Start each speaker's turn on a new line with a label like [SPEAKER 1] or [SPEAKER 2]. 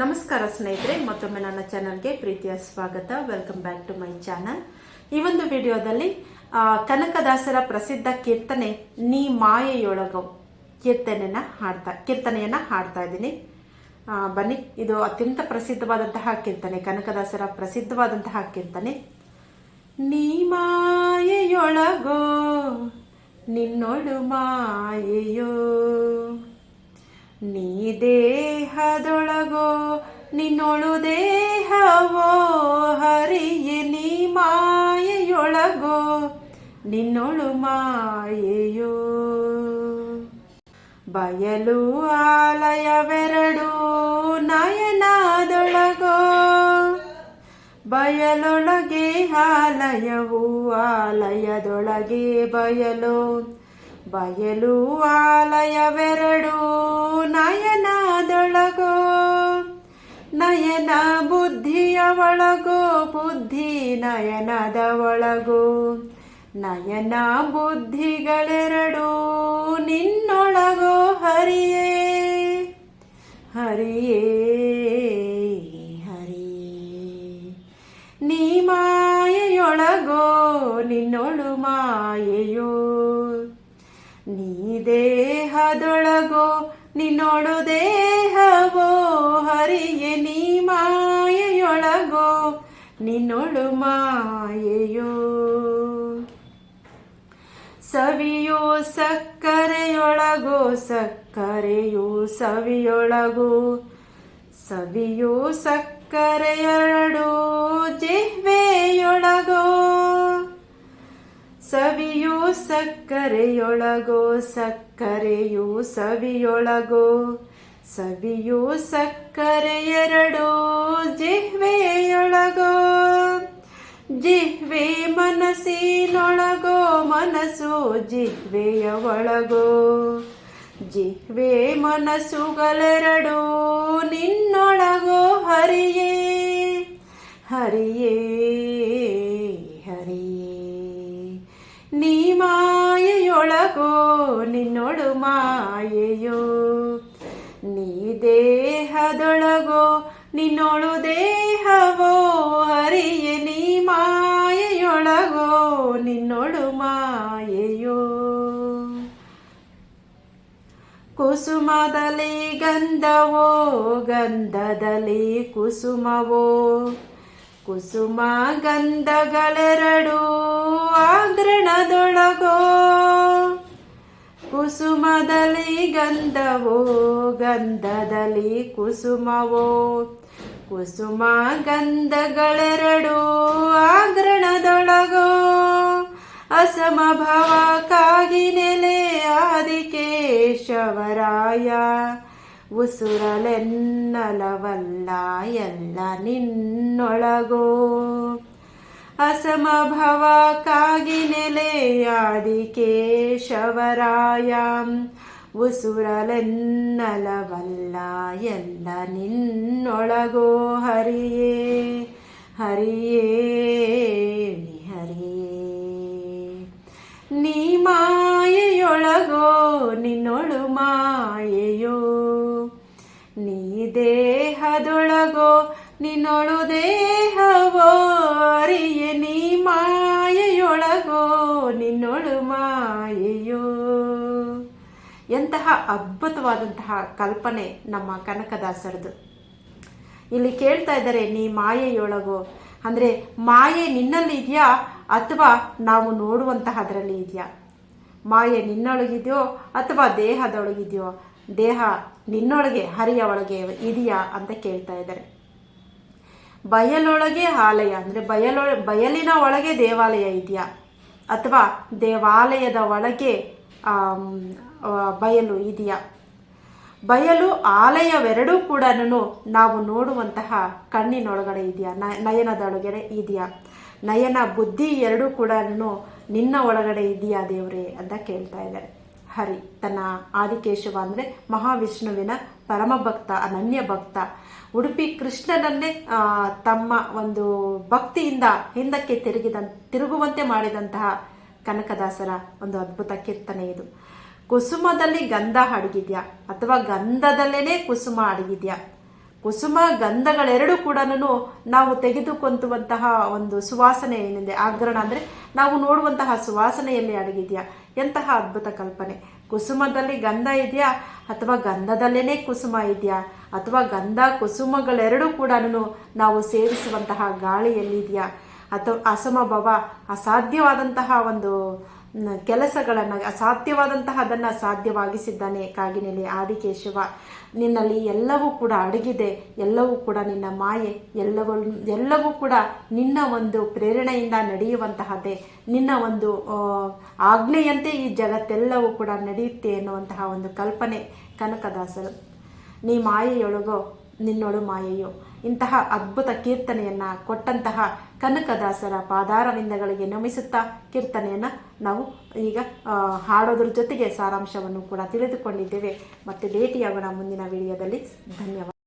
[SPEAKER 1] ನಮಸ್ಕಾರ ಸ್ನೇಹಿತರೆ, ಮತ್ತೊಮ್ಮೆ ನನ್ನ ಚಾನಲ್ಗೆ ಪ್ರೀತಿಯ ಸ್ವಾಗತ. Welcome back to my channel ಈ ಒಂದು ವಿಡಿಯೋದಲ್ಲಿ ಕನಕದಾಸರ ಪ್ರಸಿದ್ಧ ಕೀರ್ತನೆ, ನೀ ಮಾಯೆಯೊಳಗೋ ಕೀರ್ತನೆಯನ್ನ ಹಾಡ್ತಾ ಕೀರ್ತನೆಯನ್ನ ಹಾಡ್ತಾ ಇದ್ದೀನಿ. ಬನ್ನಿ, ಇದು ಅತ್ಯಂತ ಪ್ರಸಿದ್ಧವಾದಂತಹ ಕೀರ್ತನೆ, ಕನಕದಾಸರ ಪ್ರಸಿದ್ಧವಾದಂತಹ ಕೀರ್ತನೆ. ನೀ ಮಾಯೆಯೊಳಗೋ, ನಿನ್ನೊಳು ಮಾಯೆಯೋ ನೀ ದೇಹದೊಳಗೋ, ನಿನ್ನೊಳು ದೇಹವೋ, ಹರಿಯೆ ನೀ ಮಾಯೆಯೊಳಗೋ, ನಿನ್ನೊಳು ಮಾಯೆಯೋ. ಬಯಲು ಆಲಯವೆರಡು ನಯನದೊಳಗೋ, ಬಯಲೊಳಗೆ ಆಲಯವು, ಆಲಯದೊಳಗೆ ಬಯಲು. ಬಯಲು ಆಲಯವೆರಡು ನಯನದೊಳಗೋ. ನಯನ ಬುದ್ಧಿಯ ಒಳಗೋ, ಬುದ್ಧಿ ನಯನದ ಒಳಗೋ. ನಯನ ಬುದ್ಧಿಗಳೆರಡು ನಿನ್ನೊಳಗೋ, ಹರಿಯೇ. ಹರಿಯೇ ಹರಿಯೇ. ನೀ ಮಾಯೆಯೊಳಗೋ, ನಿನ್ನೊಳು ಮಾಯೆಯೋ. ದೇಹದೊಳಗೋ ನಿನ್ನೊಳು ದೇಹವೋ, ಹರಿಯೆ ನೀ ಮಾಯೆಯೊಳಗೋ ನಿನ್ನೊಳು ಮಾಯೆಯೋ. ಸವಿಯೋ ಸಕ್ಕರೆಯೊಳಗೋ, ಸಕ್ಕರೆಯೋ ಸವಿಯೊಳಗೋ. ಸವಿಯೋ ಸಕ್ಕರೆಯರಡೋ ಜಿಹ್ವೆಯೊಳಗೋ. ಸವಿಯೋ ಸಕ್ಕರೆಯೊಳಗೋ, ಸಕ್ಕರೆಯೋ ಸವಿಯೊಳಗೋ, ಸವಿಯೋ ಸಕ್ಕರೆಯೆರಡೋ ಜಿಹ್ವೆಯೊಳಗೋ, ಜಿಹ್ವೆ ಮನಸ್ಸಿನೊಳಗೋ, ಮನಸ್ಸು ಜಿಹ್ವೆಯ ಒಳಗೋ, ಜಿಹ್ವೆ ಮನಸ್ಸುಗಳೆರಡು ನಿನ್ನೊಳಗೋ ಹರಿಯೇ ಹರಿಯೇ. ಮಾಯೆಯೊಳಗೋ ನಿನ್ನೊಳು ಮಾಯೆಯೋ. ನೀ ದೇಹದೊಳಗೋ, ನಿನ್ನೊಳು ದೇಹವೋ ಹರಿಯೆ ನೀ ಮಾಯೆಯೊಳಗೋ ನಿನ್ನೊಳು ಮಾಯೆಯೋ. ಕುಸುಮದಲ್ಲಿ ಗಂಧವೋ, ಗಂಧದಲ್ಲಿ ಕುಸುಮವೋ. ಕುಸುಮ ಗಂಧಗಳೆರಡೂ ಆಗ್ರಣದೊಳಗೋ ಕುಸುಮದಲ್ಲಿ ಗಂಧವೋ ಗಂಧದಲ್ಲಿ ಕುಸುಮವೋ. ಕುಸುಮ ಗಂಧಗಳೆರಡು ಆಗ್ರಣದೊಳಗೋ. ಅಸಮಭಾವಕ್ಕಾಗಿ ನೆಲೆ ಆದಿಕೇಶವರಾಯ. ಉಸುರಲೆನ್ನಲವಲ್ಲ ಎಲ್ಲ ನಿನ್ನೊಳಗೋ. ನೆಲೆಯಾದಿ ಕೇಶವರಾಯ. ಉಸುರಲೆನ್ನಲವಲ್ಲ ಎಲ್ಲ ನಿನ್ನೊಳಗೋ ಹರಿಯೇ ಹರಿಯೇ ಹರಿಯೇ. ನೀ ಮಾಯೆಯೊಳಗೋ, ನಿನ್ನೊಳು ಮಾಯೆಯೋ. ನೀ ದೇಹದೊಳಗೋ, ನಿನ್ನೊಳು ದೇಹವೋ. ಎಂತಹ ಅದ್ಭುತವಾದಂತಹ ಕಲ್ಪನೆ ನಮ್ಮ ಕನಕದಾಸರದು. ಇಲ್ಲಿ ಕೇಳ್ತಾ ಇದ್ದಾರೆ, ನೀ ಮಾಯೆಯೊಳಗೋ? ಅಂದರೆ, ಮಾಯೆ ನಿನ್ನಲ್ಲಿ ಇದೆಯಾ ಅಥವಾ ನಾವು ನೋಡುವಂತಹದ್ರಲ್ಲಿ ಇದೆಯಾ? ಮಾಯೆ ನಿನ್ನೊಳಗಿದೆಯೋ ಅಥವಾ ದೇಹದೊಳಗಿದೆಯೋ? ದೇಹ ನಿನ್ನೊಳಗೆ, ಹರಿಯ ಒಳಗೆ ಇದೆಯಾ ಅಂತ ಕೇಳ್ತಾ ಇದ್ದಾರೆ. ಬಯಲೊಳಗೆ ಆಲಯ, ಅಂದರೆ ಬಯಲೊ, ಬಯಲಿನ ಒಳಗೆ ದೇವಾಲಯ ಇದೆಯಾ? ಅಥವಾ ದೇವಾಲಯದ ಒಳಗೆ ಬಯಲು ಇದೆಯಾ? ಬಯಲು ಆಲಯವೆರಡೂ ಕೂಡ ನಾವು ನೋಡುವಂತಹ ಕಣ್ಣಿನೊಳಗಡೆ ಇದೆಯಾ? ನಯನದೊಳಗಡೆ ಇದೆಯಾ? ನಯನ ಬುದ್ಧಿ ಎರಡೂ ಕೂಡ ನಿನ್ನ ಒಳಗಡೆ ಇದೆಯಾ ದೇವರೇ ಅಂತ ಕೇಳ್ತಾ ಇದ್ದಾರೆ. ಹರಿ, ತನ್ನ ಆದಿಕೇಶವ ಅಂದರೆ ಮಹಾವಿಷ್ಣುವಿನ ಪರಮ ಭಕ್ತ ಅನನ್ಯ ಭಕ್ತ. ಉಡುಪಿ ಕೃಷ್ಣನನ್ನೇ ತಮ್ಮ ಒಂದು ಭಕ್ತಿಯಿಂದ ಹಿಂದಕ್ಕೆ ತಿರುಗಿದ, ತಿರುಗುವಂತೆ ಮಾಡಿದಂತಹ ಕನಕದಾಸರ ಒಂದು ಅದ್ಭುತ ಕೀರ್ತನೆ ಇದು. ಕುಸುಮದಲ್ಲಿ ಗಂಧ ಅಡಗಿದ್ಯಾ? ಅಥವಾ ಗಂಧದಲ್ಲೇನೆ ಕುಸುಮ ಅಡಗಿದ್ಯಾ? ಕುಸುಮ ಗಂಧಗಳೆರಡೂ ಕೂಡ ನಾವು ತೆಗೆದುಕೊಂತುವಂತಹ ಒಂದು ಸುವಾಸನೆ ಏನಿದೆ? ಆಗ್ರಣ ಅಂದರೆ ನಾವು ನೋಡುವಂತಹ ಸುವಾಸನೆಯಲ್ಲಿ ಅಡಗಿದ್ಯಾ? ಎಂತಹ ಅದ್ಭುತ ಕಲ್ಪನೆ. ಕುಸುಮದಲ್ಲಿ ಗಂಧ ಇದೆಯಾ? ಅಥವಾ ಗಂಧದಲ್ಲೇನೆ ಕುಸುಮ ಇದೆಯಾ? ಅಥವಾ ಗಂಧ ಕುಸುಮಗಳೆರಡೂ ಕೂಡ ನಾವು ಸೇವಿಸುವಂತಹ ಗಾಳಿಯಲ್ಲಿದೆಯಾ ಅಥವಾ ಅಸಮಭವ, ಅಸಾಧ್ಯವಾದಂತಹ ಒಂದು ಕೆಲಸಗಳನ್ನು ಅಸಾಧ್ಯವಾದಂತಹ ಅದನ್ನು ಸಾಧ್ಯವಾಗಿಸಿದ್ದಾನೆ ಕಾಗಿನೆಲೆ ಆದಿಕೇಶವ. ನಿನ್ನಲ್ಲಿ ಎಲ್ಲವೂ ಕೂಡ ಅಡಗಿದೆ, ಎಲ್ಲವೂ ಕೂಡ ನಿನ್ನ ಮಾಯೆ, ಎಲ್ಲವೂ ಎಲ್ಲವೂ ಕೂಡ ನಿನ್ನ ಒಂದು ಪ್ರೇರಣೆಯಿಂದ ನಡೆಯುವಂತಹದ್ದೇ. ನಿನ್ನ ಒಂದು ಆಜ್ಞೆಯಂತೆ ಈ ಜಗತ್ತೆಲ್ಲವೂ ಕೂಡ ನಡೆಯುತ್ತೆ ಎನ್ನುವಂತಹ ಒಂದು ಕಲ್ಪನೆ ಕನಕದಾಸರು. ನೀ ಮಾಯೆಯೊಳಗೋ, ನಿನ್ನೊಳು ಮಾಯೆಯೋ. ಇಂತಹ ಅದ್ಭುತ ಕೀರ್ತನೆಯನ್ನ ಕೊಟ್ಟಂತಹ ಕನಕದಾಸರ ಪಾದಾರವಿಂದಗಳಿಗೆ ನಮಿಸುತ್ತಾ ಕೀರ್ತನೆಯನ್ನ ನಾವು ಈಗ ಹಾಡೋದ್ರ ಜೊತೆಗೆ ಸಾರಾಂಶವನ್ನು ಕೂಡ ತಿಳಿದುಕೊಂಡಿದ್ದೇವೆ. ಮತ್ತೆ ಭೇಟಿಯಾಗೋಣ ಮುಂದಿನ ವಿಡಿಯೋದಲ್ಲಿ. ಧನ್ಯವಾದ.